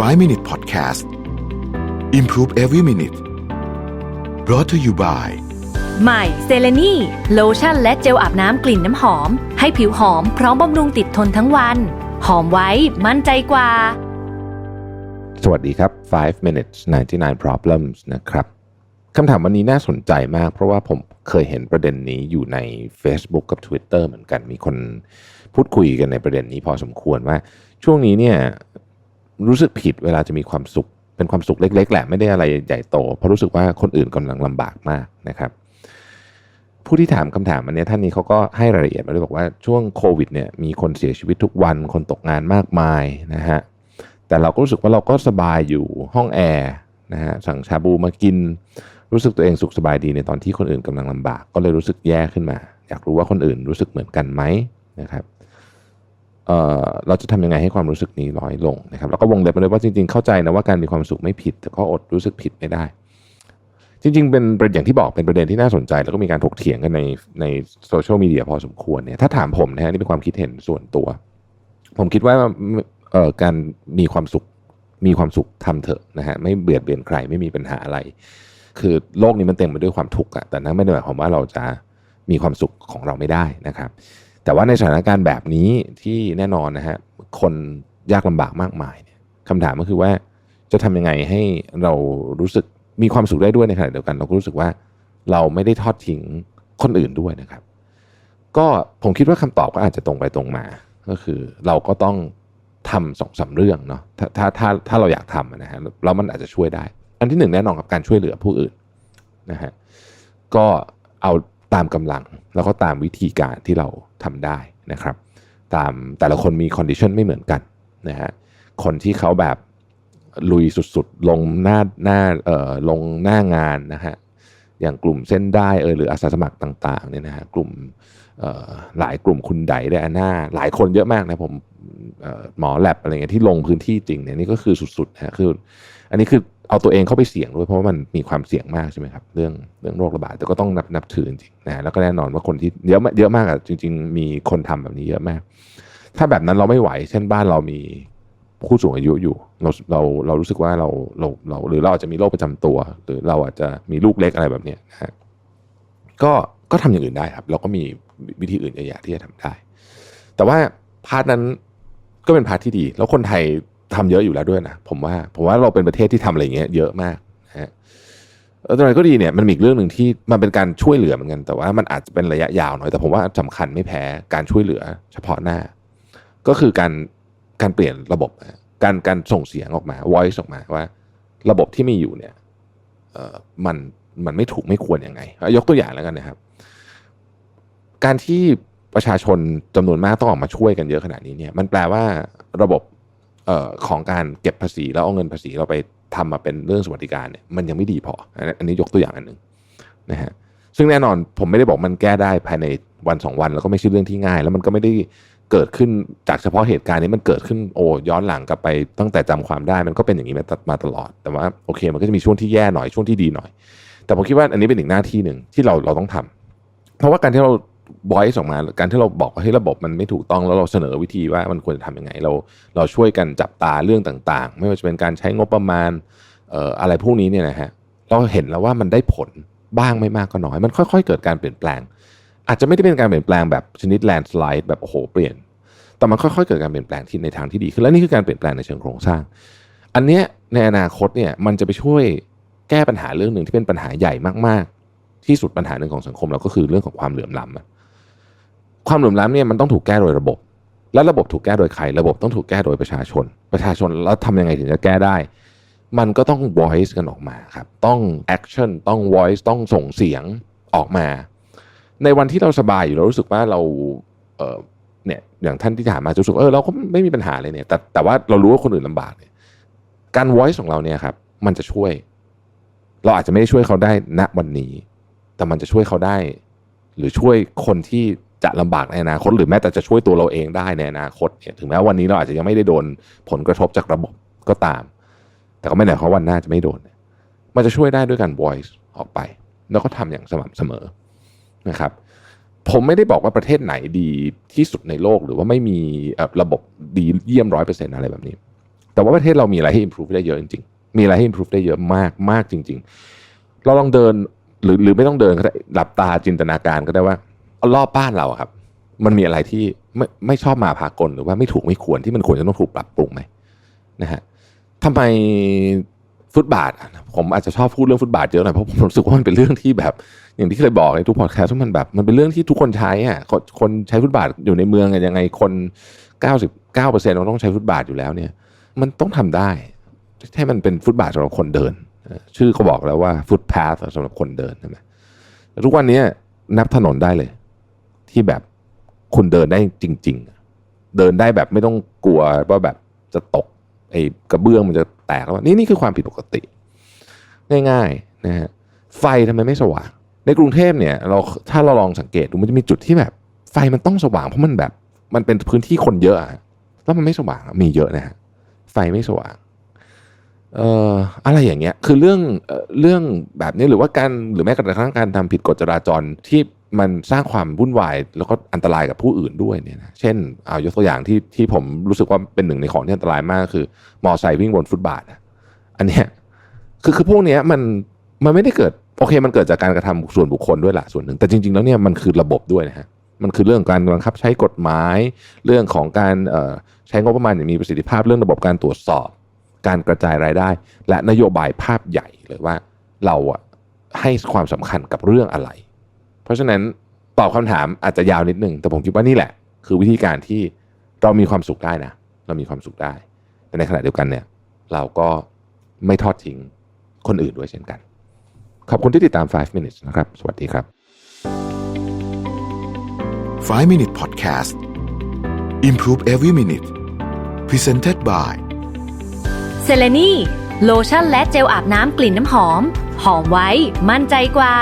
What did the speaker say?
5 Minute Podcast Improve Every Minute brought to you by ใหม่เซเลนีโลชั่นและเจลอาบน้ำกลิ่นน้ำหอม ให้ผิวหอมพร้อมบำรุงติดทนทั้งวัน หอมไว้มั่นใจกว่า สวัสดีครับ 5 minutes 99 problems นะครับคำถามวันนี้น่าสนใจมาก เพราะว่าผมเคยเห็นประเด็นนี้อยู่ใน Facebook กับ Twitter เหมือนกันมีคนพูดคุยกันในประเด็นนี้พอสมควรว่า ช่วงนี้เนี่ย รู้สึกผิดเวลาจะมีความสุข เป็นความสุขเล็ก ๆ แหละไม่ได้อะไรใหญ่โต เพราะรู้สึกว่าคนอื่นกำลังลำบากมากนะครับ ผู้ที่ถามคำถามอันนี้ท่านนี้เขาก็ให้รายละเอียดมาด้วยบอกว่าช่วงโควิดเนี่ยมีคนเสียชีวิตทุกวันคนตกงานมากมายนะฮะแต่เราก็รู้สึกว่าเราก็สบายอยู่ห้องแอร์นะฮะสั่งชาบูมากิน รู้สึกตัวเองสุขสบายดีในตอนที่คนอื่นกำลังลำบาก ก็เลยรู้สึกแย่ขึ้นมา อยากรู้ว่าคนอื่นรู้สึกเหมือนกันไหมนะครับ เเราจะทำยังไงให้ความรู้สึกนี้น้อยลงนะครับแล้วก็วงเล็บมาเลยว่าจริงๆเข้าใจนะว่าการมีความสุขไม่ผิด แต่ก็อดรู้สึกผิดไม่ได้ จริง ๆ เป็นประเด็นอย่างที่บอกเป็นประเด็นที่น่าสนใจ แล้วก็มีการถกเถียงกันในในโซเชียลมีเดียพอสมควรเนี่ยถ้าถามผมนะฮะนี่เป็นความคิดเห็นส่วนตัว ผมคิดว่าการมีความสุขมีความสุขทำเถอะนะฮะไม่เบียดเบียนใครไม่มีปัญหาอะไร คือโลกนี้มันเต็มไปด้วยความทุกข์อะแต่นั้นไม่ได้หมายความว่าเราจะมีความสุขของเราไม่ได้นะครับ แต่ว่าในสถานการณ์แบบนี้ที่แน่นอนนะฮะคนยากลำบากมากมายเนี่ยคำถามก็คือว่าจะทำยังไงให้เรารู้สึกมีความสุขได้ด้วยในขณะเดียวกัน เราก็รู้สึกว่าเราไม่ได้ทอดทิ้งคนอื่นด้วยนะครับ ก็ผมคิดว่าคำตอบก็อาจจะตรงไปตรงมา ก็คือเราก็ต้องทำสองสาเรื่องเนาะถ้าถ้าถ้าถ้าเราอยากทำนะฮะแล้วมันอาจจะช่วยได้ อันที่หนึ่งแน่นอนกับการช่วยเหลือผู้อื่นนะฮะก็เอาตามกำลังแล้วก็ตามวิธีการที่เรา ทำได้นะครับ ตามแต่ละคนมีคอนดิชันไม่เหมือนกันนะฮะคนที่เขาแบบลุยสุดๆ ลงหน้าหน้าเอ่อลงหน้างานนะฮะอย่างกลุ่มเส้นได้เออหรืออาสาสมัครต่างๆเนี่ยนะฮะกลุ่มหลายกลุ่มคุณไดได้อาน่าหลายคนเยอะมากนะผมหมอแลบอะไรเงี้ยที่ลงพื้นที่จริงเนี่ยนี่ก็คือสุดๆนะคือ อันนี้คือ เอาตัวเองเข้าไปเสี่ยงด้วยเพราะว่ามันมีความเสี่ยงมากใช่ไหมครับเรื่องเรื่องโรคระบาดแต่ก็ต้องนับนับถือจริงนะแล้วก็แน่นอนว่าคนที่เยอะเยอะมากอะจริง ๆ มีคนทำแบบนี้เยอะมาก ถ้าแบบนั้นเราไม่ไหว เช่นบ้านเรามีผู้สูงอายุอยู่เราเราเรารู้สึกว่าเราเราเราหรือเราอาจจะมีโรคประจำตัว หรือเราอาจจะมีลูกเล็กอะไรแบบเนี้ยนะฮะก็ก็ทำอย่างอื่นได้ครับ เราก็มีวิธีอื่นเยอะแยะที่จะทำได้ แต่ว่าพาร์ทนั้นก็เป็นพาร์ทที่ดี แล้วคนไทย ทำเยอะอยู่แล้วด้วยนะผมว่าผมว่าเราเป็นประเทศที่ทำอะไรอย่างเงี้ยเยอะมากนะฮะออตรงไหนก็ดีเนี่ยมันมีอีกเรื่องหนึ่งที่มันเป็นการช่วยเหลือเหมือนกัน แต่ว่ามันอาจจะเป็นระยะยาวหน่อยแต่ผมว่าสำคัญไม่แพ้การช่วยเหลือ เฉพาะหน้า ก็คือการการเปลี่ยนระบบ การการส่งเสียงออกมา voice ออกมาว่า ระบบที่มีอยู่เนี่ยเออมันมันไม่ถูกไม่ควรยังไง ยกตัวอย่างแล้วกันนะครับ การที่ประชาชนจำนวนมากต้องออกมาช่วยกันเยอะขนาดนี้เนี่ย มันแปลว่าระบบ ของการเก็บภาษีแล้วเอาเงินภาษีเราไปทำมาเป็นเรื่องสวัสดิการเนี่ยมันยังไม่ดีพอ อันนี้ยกตัวอย่างอันหนึ่งนะฮะซึ่งแน่นอนผมไม่ได้บอกมันแก้ได้ภายในวันสองวัน แล้วก็ไม่ใช่เรื่องที่ง่าย แล้วมันก็ไม่ได้เกิดขึ้นจากเฉพาะเหตุการณ์นี้มันเกิดขึ้นโอ้ย้อนหลังกลับไปตั้งแต่จำความได้มันก็เป็นอย่างนี้มาตลอด แต่ว่าโอเค มันก็จะมีช่วงที่แย่หน่อยช่วงที่ดีหน่อย แต่ผมคิดว่าอันนี้เป็นอีกหน้าที่หนึ่งที่เราเราต้องทำเพราะว่าการที่เรา บอยส์ออกมา การที่เราบอกว่าให้ระบบมันไม่ถูกต้องแล้วเราเสนอวิธีว่ามันควรจะทำยังไง เราเราช่วยกันจับตาเรื่องต่างๆ ไม่ว่าจะเป็นการใช้งบประมาณเอ่ออะไรพวกนี้เนี่ยนะฮะเราเห็นแล้วว่ามันได้ผลบ้างไม่มากก็น้อย มันค่อย ๆ เกิดการเปลี่ยนแปลง อาจจะไม่ได้เป็นการเปลี่ยนแปลงแบบชนิดแลนด์สไลด์แบบโอ้โหเปลี่ยน แต่มันค่อยๆเกิดการเปลี่ยนแปลงที่ในทางที่ดีขึ้นและนี่คือการเปลี่ยนแปลงในเชิงโครงสร้าง อันเนี้ยในอนาคตเนี่ยมันจะไปช่วยแก้ปัญหาเรื่องหนึ่งที่เป็นปัญหาใหญ่มากๆ ที่สุดปัญหาหนึ่งของสังคมเราก็คือเรื่องของความเหลื่อมล้ำ ความเหลื่อมล้ำเนี่ยมันต้องถูกแก้โดยระบบ และระบบถูกแก้โดยใคร ระบบต้องถูกแก้โดยประชาชน ประชาชนแล้วทำยังไงถึงจะแก้ได้ มันก็ต้อง voice กันออกมาครับ ต้อง action ต้อง voice ต้องส่งเสียงออกมา ในวันที่เราสบายอยู่เรารู้สึกว่าเราเเนี่ยอย่างท่านที่ถามมาจะรู้สึกเออเราก็ไม่มีปัญหาเลยเนี่ย แต่แต่ว่าเรารู้ว่าคนอื่นลำบากเนี่ยการ voice ของเราเนี่ยครับ มันจะช่วย เราอาจจะไม่ได้ช่วยเขาได้ณวันนี้ แต่มันจะช่วยเขาได้ หรือช่วยคนที่ จะลำบากในอนาคต หรือแม้แต่จะช่วยตัวเราเองได้ในอนาคตเนี่ยถึงแม้วันนี้เราอาจจะยังไม่ได้โดนผลกระทบจากระบบก็ตาม แต่ก็ไม่ได้เพราะวันหน้าจะไม่โดน มันจะช่วยได้ด้วยการ voice ออกไป แล้วก็ทำอย่างสม่ำเสมอนะครับผมไม่ได้บอกว่าประเทศไหนดีที่สุดในโลกหรือว่าไม่มีระบบดีเยี่ยมร้อยเปอร์เซ็นต์อะไรแบบนี้ แต่ว่าประเทศเรามีอะไรให้ improve ได้เยอะจริงๆ มีอะไรให้ improve ได้เยอะมากมากจริง ๆ เราลองเดินหรือหรือไม่ต้องเดินก็ได้หลับตาจินตนาการก็ได้ว่า รอบบ้านเราอะครับ มันมีอะไรที่ไม่ไม่ชอบมาพากลหรือว่าไม่ถูกไม่ควรที่มันควรจะต้องถูกปรับปรุงไหมนะฮะทำไมฟุตบาท ผมอาจจะชอบพูดเรื่องฟุตบาทเยอะหน่อยเพราะผมรู้สึกว่ามันเป็นเรื่องที่แบบ อย่างที่เคยบอกในทุกพอดแคสต์ว่ามันแบบ มันเป็นเรื่องที่ทุกคนใช้อะคนคนใช้ฟุตบาทอยู่ในเมืองยังไงคน 99%มันต้องใช้ฟุตบาทอยู่แล้วเนี่ย มันต้องทำได้ให้มันเป็นฟุตบาทสำหรับคนเดิน ชื่อเขาบอกแล้วว่าฟุตพาสสำหรับคนเดินใช่ไหมทุกวันนี้นับถนนได้เลย ที่แบบคุณเดินได้จริง ๆ เดินได้แบบไม่ต้องกลัวว่าแบบจะตกไอ้กระเบื้องมันจะแตกแล้วนี่นี่คือความผิดปกติ ง่ายๆนะฮะไฟทำไมไม่สว่าง ในกรุงเทพเนี่ยเราถ้าเราลองสังเกตดูมันจะมีจุดที่แบบ ไฟมันต้องสว่างเพราะมันแบบมันเป็นพื้นที่คนเยอะแล้วมันไม่สว่างมีเยอะนะฮะไฟไม่สว่างเอ่ออะไรอย่างเงี้ยคือเรื่องเอ่อเรื่องแบบนี้หรือว่าการหรือแม้กระทั่งการทำผิดกฎจราจรที่ มันสร้างความวุ่นวายแล้วก็อันตรายกับผู้อื่นด้วยเนี่ยนะเช่นเอายกตัวอย่างที่ที่ผมรู้สึกว่าเป็นหนึ่งในของที่อันตรายมากคือ มอไซค์วิ่งบนฟุตบาทอันเนี้ยคือคือพวกเนี้ยมันมันไม่ได้เกิดโอเค มันเกิดจากการกระทำส่วนบุคคลด้วยละส่วนหนึ่ง แต่จริง ๆ แล้วเนี่ยมันคือระบบด้วยนะฮะมันคือเรื่องการบังคับใช้กฎหมาย เรื่องของการเอ่อใช้งบประมาณอย่างมีประสิทธิภาพเรื่องระบบการตรวจสอบ การกระจายรายได้ และนโยบายภาพใหญ่เลยว่าเราอะให้ความสำคัญกับเรื่องอะไร ราะฉะนั้นตอบคำถามอาจจะยาวนิดนึงแต่ผมคิดว่านี่แหละ คือวิธีการที่เรามีความสุขได้นะ เรามีความสุขได้ แต่ในขณะเดียวกันเนี่ย เราก็ไม่ทอดทิ้งคนอื่นด้วยเช่นกัน ขอบคุณที่ติดตาม 5 minutes นะครับ สวัสดีครับ 5 Minute Podcast Improve every minute Presented by เซเลนีโลชั่นและเจลอาบน้ำกลิ่นน้ำหอม หอมไว้ มั่นใจกว่า